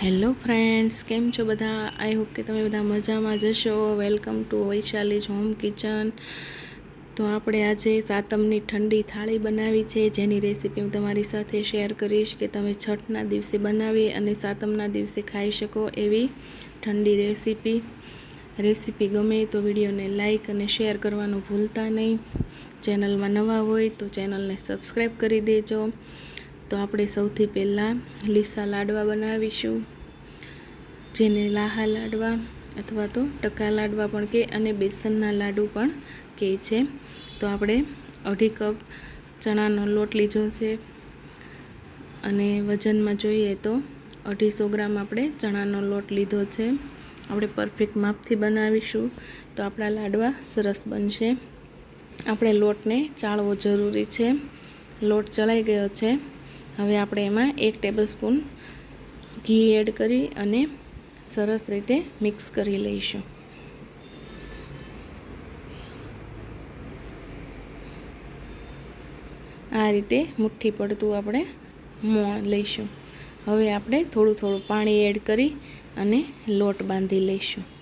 Hello friends, કેમ છો બધા? આઈ હોપ કે તમે બધા મજામાં જશો welcome to Vaishali's home kitchen. તો આપણે આજે સાતમની ઠંડી થાળી બનાવી છે, જેની રેસીપી હું તમારી સાથે શેર કરીશ કે તમે છઠના દિવસે બનાવી અને સાતમના દિવસે ખાઈ શકો એવી ઠંડી રેસીપી. રેસીપી ગમે તો વિડીયોને લાઇક અને શેર કરવાનું ભૂલતા નહીં. ચેનલમાં નવા હોય તો ચેનલને સબસ્ક્રાઈબ કરી દેજો. તો આપણે સૌથી પહેલાં લીસા લાડવા બનાવીશું, જેને લાહા લાડવા અથવા તો ટકા લાડવા પણ કે અને બેસનના લાડુ પણ કહે છે. તો આપણે અઢી કપ ચણાનો લોટ લીધો છે અને વજનમાં જોઈએ તો અઢીસો ગ્રામ આપણે ચણાનો લોટ લીધો છે. આપણે પરફેક્ટ માપથી બનાવીશું તો આપણા લાડવા સરસ બનશે. આપણે લોટને ચાળવો જરૂરી છે. લોટ ચડાઈ ગયો છે. હવે આપણે એમાં એક ટેબલ સ્પૂન ઘી એડ કરી અને સરસ રીતે મિક્સ કરી લઈશું. આ રીતે મુઠ્ઠી પડતું આપણે મોણ લઈશું. હવે આપણે થોડું થોડું પાણી એડ કરી અને લોટ બાંધી લઈશું.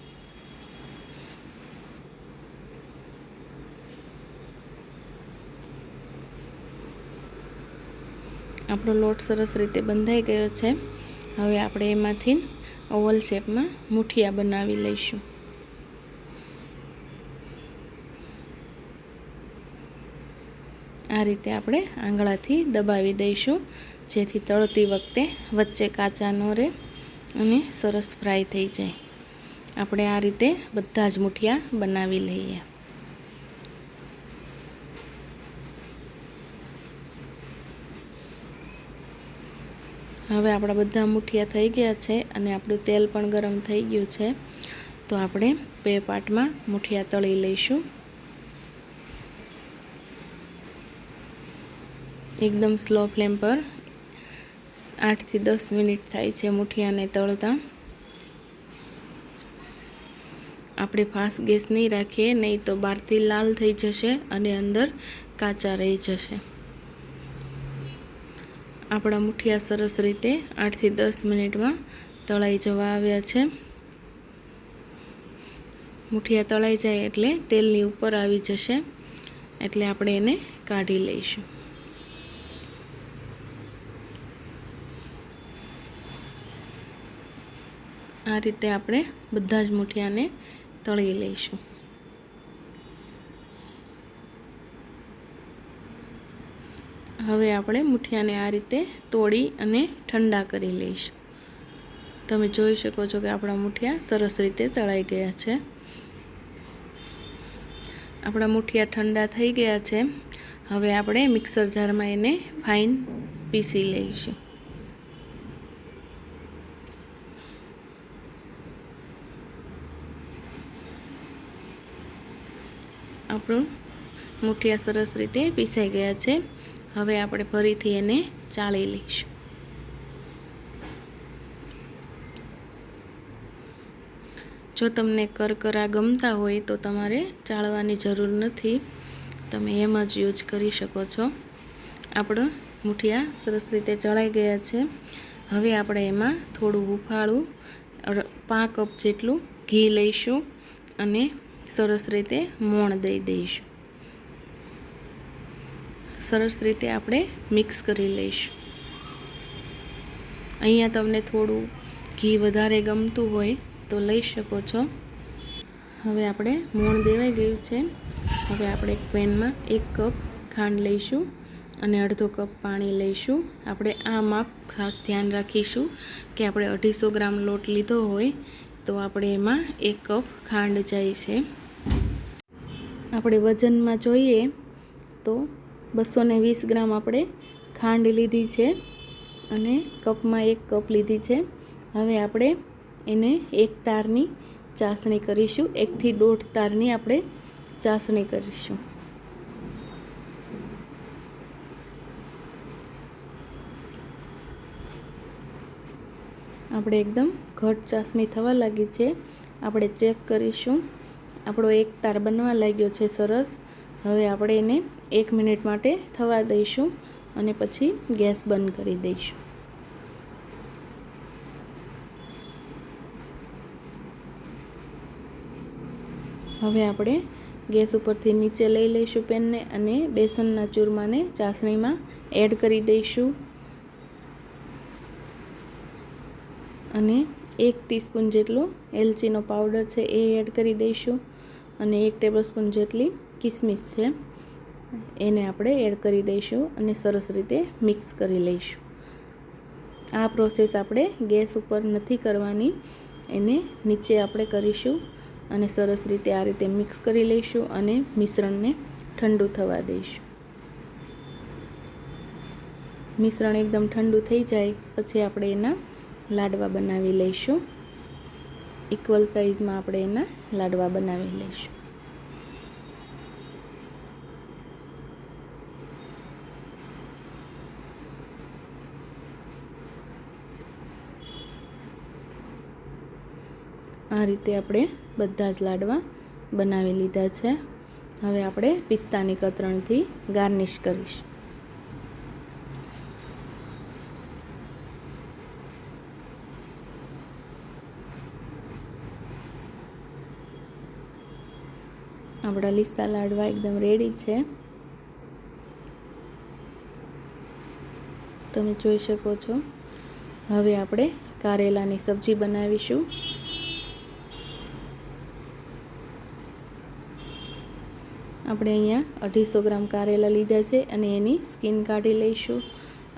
આપણો લોટ સરસ રીતે બંધાઈ ગયો છે. હવે આપણે એમાંથી ઓવલ શેપમાં મુઠિયા બનાવી લઈશું. આ રીતે આપણે આંગળાથી દબાવી દઈશું, જેથી તળતી વખતે વચ્ચે કાચા ન રહે અને સરસ ફ્રાય થઈ જાય. આપણે આ રીતે બધા જ મુઠિયા બનાવી લઈએ. હવે આપણા બધા મુઠિયા થઈ ગયા છે અને આપણું તેલ પણ ગરમ થઈ ગયું છે. તો આપણે બે પાટમાં મુઠિયા તળી લઈશું. એકદમ સ્લો ફ્લેમ પર આઠથી દસ મિનિટ થાય છે મુઠિયાને તળતા. આપણે ફાસ્ટ ગેસ નહીં રાખીએ, નહીં તો બહારથી લાલ થઈ જશે અને અંદર કાચા રહી જશે. આપણા મુઠિયા સરસ રીતે આઠથી દસ મિનિટમાં તળાઈ જવા આવ્યા છે. મુઠિયા તળાઈ જાય એટલે તેલની ઉપર આવી જશે. એટલે આપણે એને કાઢી લઈશું. આ રીતે આપણે બધા જ મુઠિયાને તળી લઈશું. હવે આપણે મુઠિયાને આ રીતે તોડી અને ઠંડા કરી લઈશું. તમે જોઈ શકો છો કે આપણા મુઠિયા સરસ રીતે તળાઈ ગયા છે. આપણા મુઠિયા ઠંડા થઈ ગયા છે. હવે આપણે મિક્સર જારમાં એને ફાઇન પીસી લઈશું. આપણું મુઠિયા સરસ રીતે પીસાઈ ગયા છે. હવે આપણે ફરીથી એને ચાળી લઈશું. જો તમને કરકરા ગમતા હોય તો તમારે ચાળવાની જરૂર નથી. તમે એમ જ યુઝ કરી શકો છો. આપણો મુઠિયા સરસ રીતે ચડાઈ ગયા છે. હવે આપણે એમાં થોડું હુફાળું પાંચ કપ જેટલું ઘી લઈશું અને સરસ રીતે મોણ દઈ દઈશું. સરસ રીતે આપણે મિક્સ કરી લઈશું. અહીંયા તમને થોડું ઘી વધારે ગમતું હોય તો લઈ શકો છો. હવે આપણે મોણ દેવાઈ ગયું છે. હવે આપણે એક પેનમાં એક કપ ખાંડ લઈશું અને અડધો કપ પાણી લઈશું. આપણે આ માપ ખાસ ધ્યાન રાખીશું કે આપણે અઢીસો ગ્રામ લોટ લીધો હોય તો આપણે એમાં એક કપ ખાંડ જાય છે. આપણે વજનમાં જોઈએ તો બસો ને વીસ ગ્રામ આપણે ખાંડ લીધી છે અને કપમાં એક કપ લીધી છે. હવે આપણે એને એક તારની ચાસણી કરીશું. એકથી દોઢ તારની આપણે ચાસણી કરીશું. આપણે એકદમ ઘટ ચાસણી થવા લાગી છે. આપણે ચેક કરીશું. આપણો એક તાર બનવા લાગ્યો છે સરસ. હવે આપણે એને એક મિનિટ માટે થવા દઈશું અને પછી ગેસ બંધ કરી દઈશું. હવે આપણે ગેસ ઉપરથી નીચે લઈ લઈશું પેનને અને બેસનના ચૂરમાને ચાસણીમાં એડ કરી દઈશું. અને એક ટીસ્પૂન જેટલો એલચીનો પાવડર છે એ એડ કરી દઈશું. અને એક ટેબલસ્પૂન જેટલી કિસમિસ છે. એને આપણે એડ કરી દઈશું અને સરસ રીતે મિક્સ કરી લઈશું. આ પ્રોસેસ આપણે ગેસ ઉપર નથી કરવાની, એને નીચે આપણે કરીશું અને સરસ રીતે આ રીતે મિક્સ કરી લઈશું અને મિશ્રણને ઠંડુ થવા દઈશું. મિશ્રણ એકદમ ઠંડુ થઈ જાય, પછી આપણે એના લાડવા બનાવી લઈશું. ઇક્વલ સાઇઝમાં આપણે એના લાડવા બનાવી લઈશું. આ રીતે આપણે બધા જ લાડવા બનાવી લીધા છે. હવે આપણે પિસ્તાની કતરણથી ગાર્નિશ કરીશું. આપણા લીસા લાડવા એકદમ રેડી છે. તમે જોઈ શકો છો. હવે આપણે કારેલાની સબ્જી બનાવીશું. આપણે અહીંયા અઢીસો ગ્રામ કારેલા લીધા છે અને એની સ્કિન કાઢી લઈશું.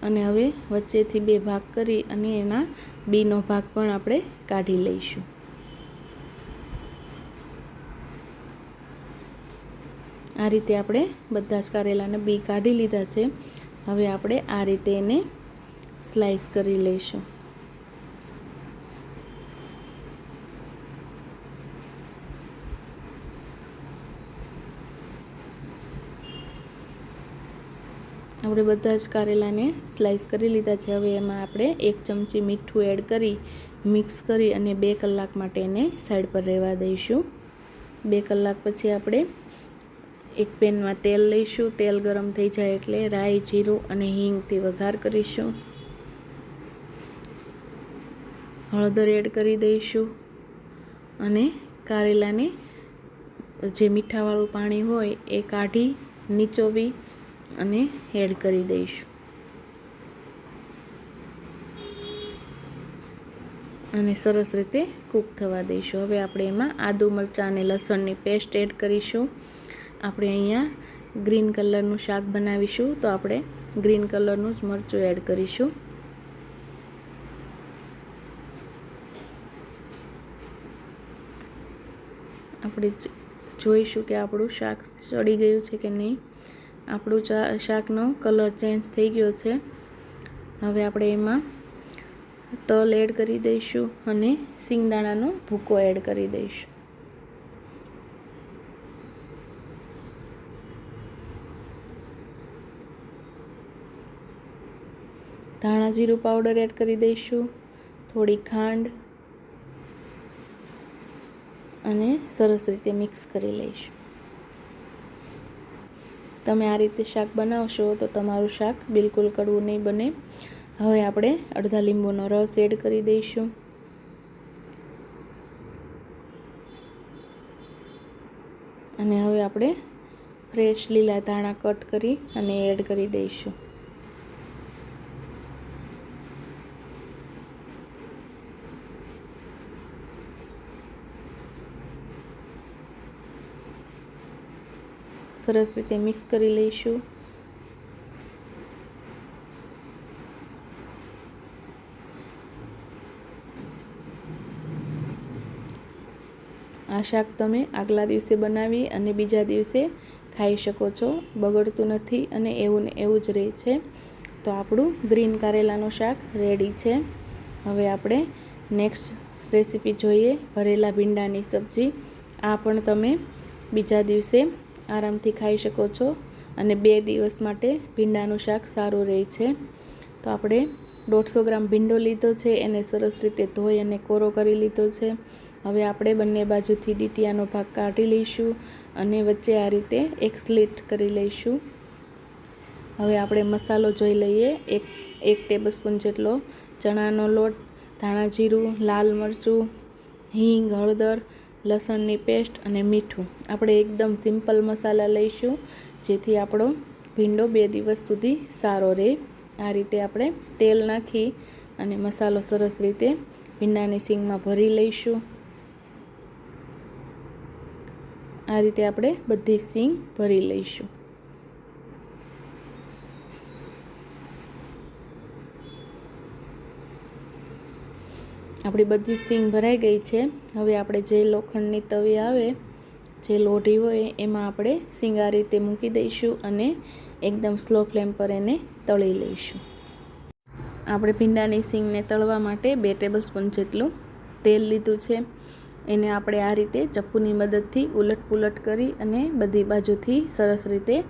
અને હવે વચ્ચેથી બે ભાગ કરી અને એના બીનો ભાગ પણ આપણે કાઢી લઈશું. આ રીતે આપણે બધા જ કારેલાને બી કાઢી લીધા છે. હવે આપણે આ રીતે એને સ્લાઈસ કરી લઈશું. આપણે બધા જ કારેલાને સ્લાઈસ કરી લીધા છે. હવે એમાં આપણે એક ચમચી મીઠું એડ કરી મિક્સ કરી અને બે કલાક માટે એને સાઈડ પર રહેવા દઈશું. બે કલાક પછી આપણે એક પેનમાં તેલ લઈશું. તેલ ગરમ થઈ જાય એટલે રાઈ, જીરું અને હિંગથી વઘાર કરીશું. હળદર એડ કરી દઈશું અને કારેલાને જે મીઠાવાળું પાણી હોય એ કાઢી, નીચોવી અને એડ કરી દઈશું. અને સરસ રીતે કૂક થવા દઈશું. હવે આપણે એમાં આદુ મરચાં અને લસણની પેસ્ટ એડ કરીશું. આપણે અહીંયા ગ્રીન કલરનું શાક બનાવીશું. તો આપણે ગ્રીન કલરનું જ મરચું એડ કરીશું. આપણે જોઈશું કે આપણું શાક ચડી ગયું છે કે નહીં. આપણું ચા, શાકનો કલર ચેન્જ થઈ ગયો છે. હવે આપણે એમાં તલ એડ કરી દઈશું અને સિંગદાણાનો ભૂકો એડ કરી દઈશું. ધાણા જીરું પાવડર એડ કરી દઈશું, થોડી ખાંડ અને સરસ રીતે મિક્સ કરી લઈશું. તમે આ રીતે શાક બનાવશો તો તમારું શાક બિલકુલ કડવું નહીં બને. હવે આપણે અડધા લીંબુનો રસ એડ કરી દઈશું. અને હવે આપણે ફ્રેશ લીલા ધાણા કટ કરી અને એડ કરી દઈશું. સરસ રીતે મિક્સ કરી લઈશું. આ શાક તમે આગલા દિવસે બનાવી અને બીજા દિવસે ખાઈ શકો છો. બગડતું નથી અને એવું ને એવું જ રહે છે. તો આપણું ગ્રીન કારેલાનું શાક રેડી છે. હવે આપણે નેક્સ્ટ રેસીપી જોઈએ. ભરેલા ભીંડાની સબ્જી. આ પણ તમે બીજા દિવસે આરામથી ખાઈ શકો છો અને બે દિવસ માટે ભીંડાનું શાક સારું રહે છે. તો આપણે દોઢસો ગ્રામ ભીંડો લીધો છે, એને સરસ રીતે ધોઈ અને કોરો કરી લીધો છે. હવે આપણે બંને બાજુથી ડીટીયાનો ભાગ કાઢી લઈશું અને વચ્ચે આ રીતે એક સ્લીટ કરી લઈશું. હવે આપણે મસાલો જોઈ લઈએ, એક એક ટેબલસ્પૂન જેટલો ચણાનો લોટ, ધાણા જીરું, લાલ મરચું, હિંગ, હળદર લસણની પેસ્ટ અને મીઠું. આપણે એકદમ સિમ્પલ મસાલા લઈશું, જેથી આપણો ભીંડો બે દિવસ સુધી સારો રહે. આ રીતે આપણે તેલ નાખી અને મસાલો સરસ રીતે ભીંડાની સિંગમાં ભરી લઈશું. આ રીતે આપણે બધી સિંગ ભરી લઈશું. આપણી બધી સીંગ ભરાઈ ગઈ છે. હવે આપણે જે લોખંડની તવી આવે, જે લોઢી હોય, એમાં આપણે સીંગ આ રીતે મૂકી દઈશું અને એકદમ સ્લો ફ્લેમ પર એને તળી લઈશું. આપણે ભીંડાની સીંગને તળવા માટે બે ટેબલ સ્પૂન જેટલું તેલ લીધું છે. એને આપણે આ રીતે ચપ્પુની મદદથી ઉલટ પુલટ કરી અને બધી બાજુથી સરસ રીતે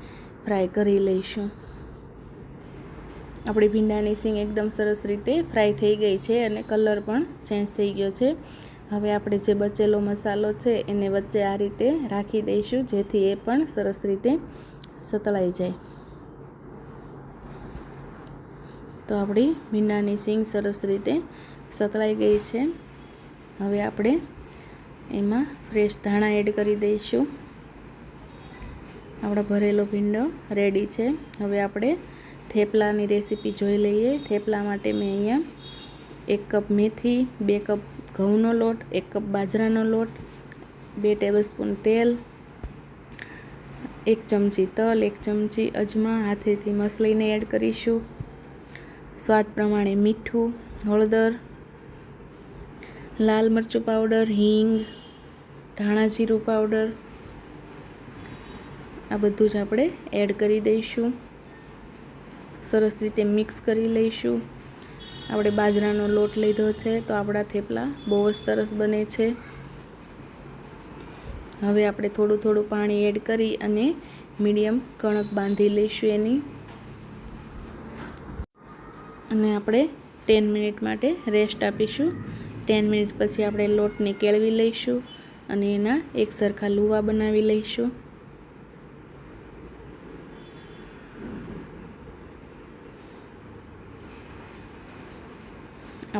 ફ્રાય કરી લઈશું. આપણી ભીંડાની સિંગ એકદમ સરસ રીતે ફ્રાય થઈ ગઈ છે અને કલર પણ ચેન્જ થઈ ગયો છે. હવે આપણે જે બચેલો મસાલો છે એને વચ્ચે આ રીતે રાખી દઈશું, જેથી એ પણ સરસ રીતે સતળાઈ જાય. તો આપણી ભીંડાની સિંગ સરસ રીતે સતળાઈ ગઈ છે. હવે આપણે એમાં ફ્રેશ ધાણા એડ કરી દઈશું. આપણો ભરેલો ભીંડો રેડી છે. હવે આપણે થેપલાની રેસીપી જોઈ લઈએ. થેપલા માટે મેં અહીંયા એક કપ મેથી, બે કપ ઘઉંનો લોટ, એક કપ બાજરાનો લોટ, બે ટેબલસ્પૂન તેલ, એક ચમચી તલ, એક ચમચી અજમા, હાથેથી મસળીને એડ કરીશું. સ્વાદ પ્રમાણે મીઠું, હળદર, લાલ મરચું પાવડર, હિંગ, ધાણા જીરું પાવડર, આ બધું જ આપણે એડ કરી દઈશું. સરસ રીતે મિક્સ કરી લઈશું. આપણે બાજરાનો લોટ લીધો છે તો આપણા થેપલા બહુ જ સરસ બને છે. હવે આપણે થોડું થોડું પાણી એડ કરી અને મીડિયમ કણક બાંધી લઈશું એની. અને આપણે ટેન મિનિટ માટે રેસ્ટ આપીશું. ટેન મિનિટ પછી આપણે લોટને કેળવી લઈશું અને એના એક સરખા લુવા બનાવી લઈશું.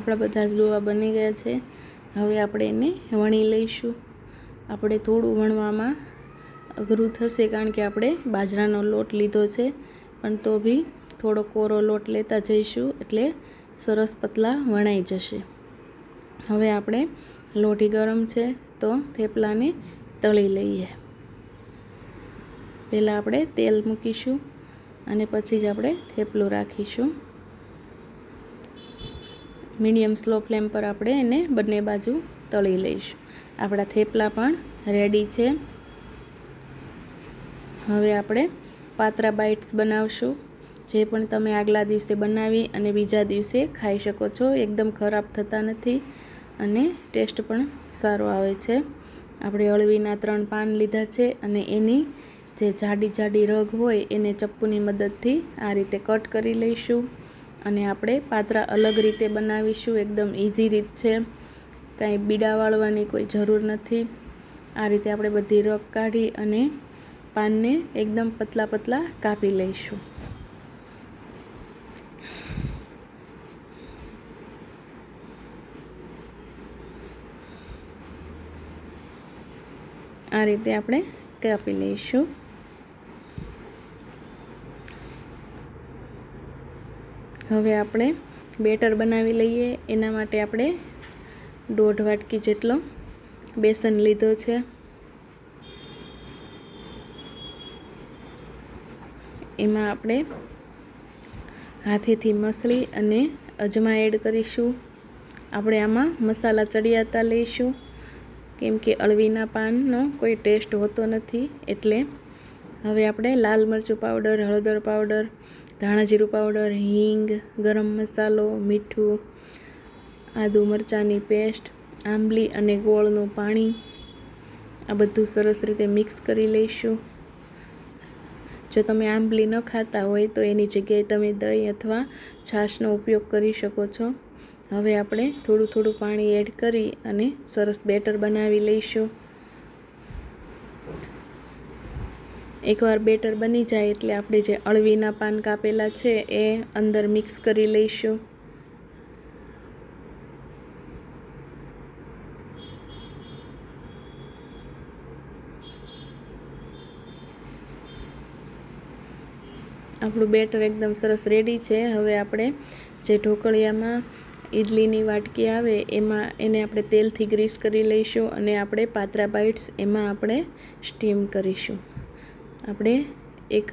આપણા બધા જ લોવા બની ગયા છે. હવે આપણે એને વણી લઈશું. આપણે થોડું વણવામાં અઘરું થશે કારણ કે આપણે બાજરાનો લોટ લીધો છે. પણ તો બી થોડો કોરો લોટ લેતા જઈશું એટલે સરસ પતલા વણાઈ જશે. હવે આપણે લોટી ગરમ છે તો થેપલાને તળી લઈએ. પહેલાં આપણે તેલ મૂકીશું અને પછી જ આપણે થેપલું રાખીશું. મીડિયમ સ્લો ફ્લેમ પર આપણે એને બંને બાજુ તળી લઈશું. આપણા થેપલા પણ રેડી છે. હવે આપણે પાતરા બાઇટ્સ બનાવશું. જે પણ તમે આગલા દિવસે બનાવી અને બીજા દિવસે ખાઈ શકો છો. એકદમ ખરાબ થતા નથી અને ટેસ્ટ પણ સારો આવે છે. આપણે અળવીના ત્રણ પાન લીધા છે અને એની જે જાડી જાડી રગ હોય એને ચપ્પુની મદદથી આ રીતે કટ કરી લઈશું. અને આપણે પાત્રા અલગ રીતે બનાવીશું, એકદમ ઇઝી રીત છે. કાંઈ બીડા વાળવાની કોઈ જરૂર નથી. આ રીતે આપણે બધી રગ કાઢી અને પાનને એકદમ પતલા પતલા કાપી લઈશું. આ રીતે આપણે કાપી લઈશું. હવે આપણે બેટર બનાવી લઈએ. એના માટે આપણે દોઢ વાટકી જેટલો બેસન લીધો છે. એમાં આપણે હાથેથી મસળી અને અજમા એડ કરીશું. આપણે આમાં મસાલા ચડિયાતા લઈશું. કેમ કે અળવીના પાનનો કોઈ ટેસ્ટ હોતો નથી. એટલે હવે આપણે લાલ મરચું પાવડર, હળદર પાવડર ધાણા જીરું પાવડર, હિંગ, ગરમ મસાલો, મીઠું, આદુ મરચાંની પેસ્ટ, આંબલી અને ગોળનું પાણી. આ બધું સરસ રીતે મિક્સ કરી લઈશું. જો તમે આંબલી ન ખાતા હોય તો એની જગ્યાએ તમે દહીં અથવા છાશનો ઉપયોગ કરી શકો છો. હવે આપણે થોડું થોડું પાણી એડ કરી અને સરસ બેટર બનાવી લઈશું. એકવાર બેટર બની જાય એટલે આપણે જે અળવીના પાન કાપેલા છે એ અંદર મિક્સ કરી લઈશું. આપણું બેટર એકદમ સરસ રેડી છે. હવે આપણે જે ઢોકળિયામાં ઈડલીની વાટકી આવે એમાં એને આપણે તેલથી ગ્રીસ કરી લઈશું અને આપણે પાતરા બાઇટ્સ એમાં આપણે સ્ટીમ કરીશું. આપણે એક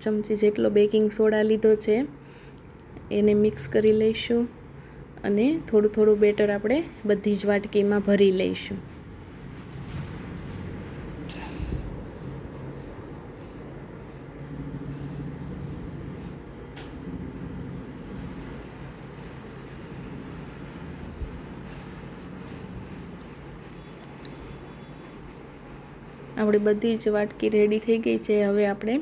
ચમચી જેટલો બેકિંગ સોડા લીધો છે, એને મિક્સ કરી લઈશું અને થોડું થોડું બેટર આપણે બધી જ વાટકીમાં ભરી લઈશું. આપણી બધી જ વાટકી રેડી થઈ ગઈ છે. હવે આપણે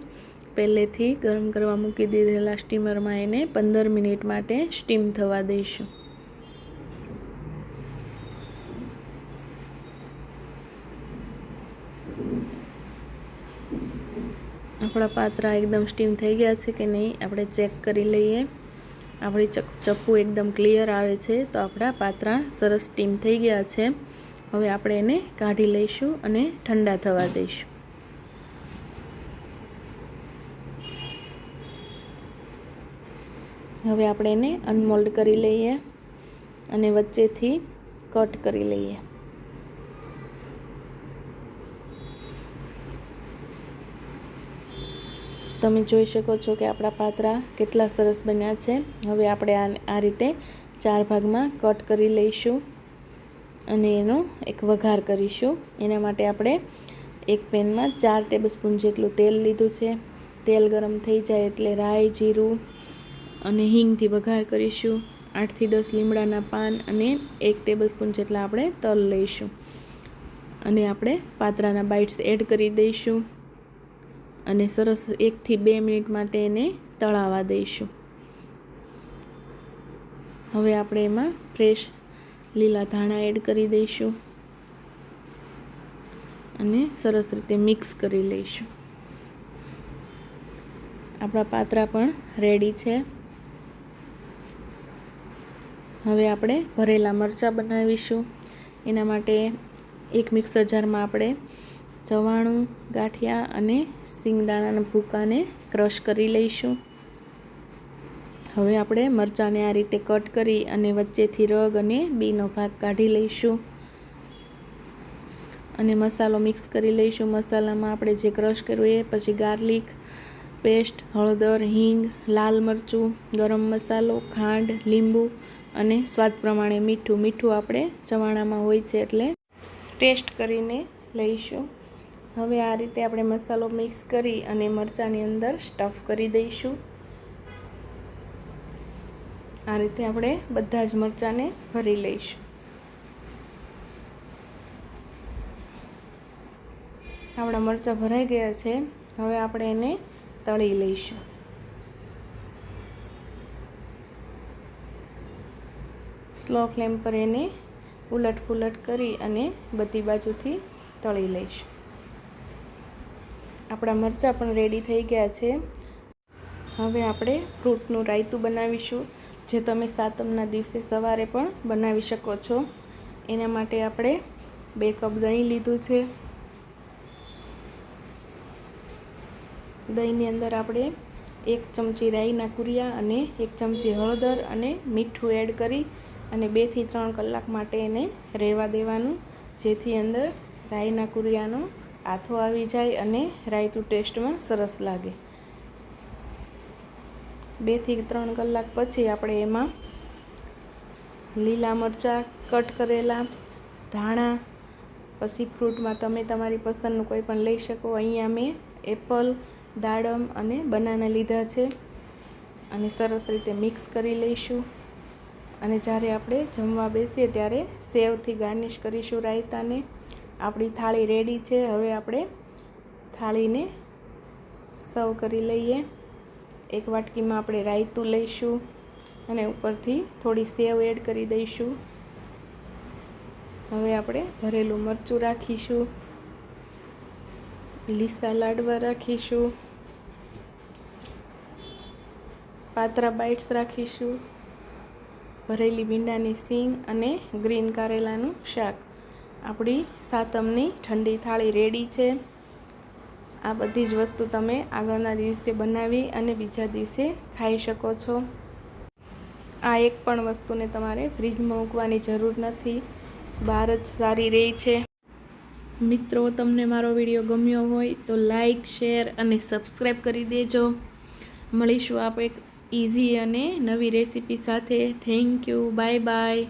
પહેલેથી ગરમ કરવા મૂકી દીધેલા સ્ટીમરમાં એને પંદર મિનિટ માટે સ્ટીમ થવા દઈશું. આપણા પાત્રા એકદમ સ્ટીમ થઈ ગયા છે કે નહીં, આપણે ચેક કરી લઈએ. આપણી ચપ્પુ એકદમ ક્લિયર આવે છે, તો આપણા પાત્રા સરસ સ્ટીમ થઈ ગયા છે. હવે આપણે એને કાઢી લઈશું અને ઠંડા થવા દઈશું. હવે આપણે એને અનમોલ્ડ કરી લઈએ અને વચ્ચેથી કટ કરી લઈએ. તમે જોઈ શકો છો કે આપણા પાત્રા કેટલા સરસ બન્યા છે. હવે આપણે આ રીતે ચાર ભાગમાં કટ કરી લઈશું. અને એનો એક વઘાર કરીશું. એના માટે આપણે એક પેનમાં ચાર ટેબલસ્પૂન જેટલું તેલ લીધું છે. તેલ ગરમ થઈ જાય એટલે રાઈ, જીરું અને હિંગથી વઘાર કરીશું. આઠથી દસ લીમડાના પાન અને એક ટેબલસ્પૂન જેટલા આપણે તલ લઈશું. અને આપણે પાત્રાના બાઇટ્સ એડ કરી દઈશું. અને સરસ એકથી બે મિનિટ માટે એને તળાવા દઈશું. હવે આપણે એમાં ફ્રેશ લીલા ધાણા એડ કરી દઈશું. અને સરસ રીતે મિક્સ કરી લઈશું. આપણા પાત્રા પણ રેડી છે. હવે આપણે ભરેલા મરચાં બનાવીશું. એના માટે એક મિક્સર જારમાં આપણે ચવાણું ગાંઠિયા અને સિંગદાણાના ભૂકાને ક્રશ કરી લઈશું. હવે આપણે મરચાંને આ રીતે કટ કરી અને વચ્ચેથી રગ અને બીનો ભાગ કાઢી લઈશું. અને મસાલો મિક્સ કરી લઈશું. મસાલામાં આપણે જે ક્રશ કર્યું એ પછી ગાર્લિક, પેસ્ટ, હળદર, હિંગ, લાલ મરચું, ગરમ મસાલો, ખાંડ, લીંબુ અને સ્વાદ પ્રમાણે મીઠું. મીઠું આપણે ચવાણામાં હોય છે એટલે ટેસ્ટ કરીને લઈશું. હવે આ રીતે આપણે મસાલો મિક્સ કરી અને મરચાંની અંદર સ્ટફ કરી દઈશું. આ રીતે આપણે બધા જ મરચાંને ભરી લઈશું. આપણા મરચાં ભરાઈ ગયા છે. હવે આપણે એને તળી લઈશું. સ્લો ફ્લેમ પર એને ઉલટ પુલટ કરી અને બધી બાજુથી તળી લઈશું. આપણા મરચાં પણ રેડી થઈ ગયા છે. હવે આપણે ફ્રૂટનું રાયતું બનાવીશું. જે તમે સાતમના દિવસે સવારે પણ બનાવી શકો છો. એના માટે આપણે બે કપ દહીં લીધું છે. દહીંની અંદર આપણે એક ચમચી રાઈના કુરિયા અને એક ચમચી હળદર અને મીઠું એડ કરી અને બેથી ત્રણ કલાક માટે એને રહેવા દેવાનું, જેથી અંદર રાઈના કુરિયાનો આથો આવી જાય અને રાયતું ટેસ્ટમાં સરસ લાગે. બેથી ત્રણ કલાક પછી આપણે એમાં લીલા મરચાં કટ કરેલા, ધાણા, પછી ફ્રૂટમાં તમે તમારી પસંદનું કોઈ પણ લઈ શકો. અહીંયા મેં એપલ, દાડમ અને બનાના લીધા છે અને સરસ રીતે મિક્સ કરી લઈશું. અને જ્યારે આપણે જમવા બેસીએ ત્યારે સેવથી ગાર્નિશ કરીશું રાયતાને. આપણી થાળી રેડી છે. હવે આપણે થાળીને સર્વ કરી લઈએ. એક વાટકીમાં આપણે રાયતું લઈશું અને ઉપરથી થોડી સેવ એડ કરી દઈશું. હવે આપણે ભરેલું મરચું રાખીશું. લીસા લાડવા રાખીશું. પાતરા બાઇટ્સ રાખીશું. ભરેલી ભીંડાની સીંગ અને ગ્રીન કારેલાનું શાક. આપણી સાતમની ઠંડી થાળી રેડી છે. આ બધી જ વસ્તુ તમે આગળના દિવસે બનાવી અને બીજા દિવસે ખાઈ શકો છો. આ એક પણ વસ્તુને તમારે ફ્રીજમાં મૂકવાની જરૂર નથી. બહાર જ સારી રહે છે. મિત્રો, તમને મારો વીડિયો ગમ્યો હોય તો લાઈક, શેર અને સબસ્ક્રાઈબ કરી દેજો. મળીશું આપણે એક ઇઝી અને નવી રેસીપી સાથે. Thank you. Bye bye.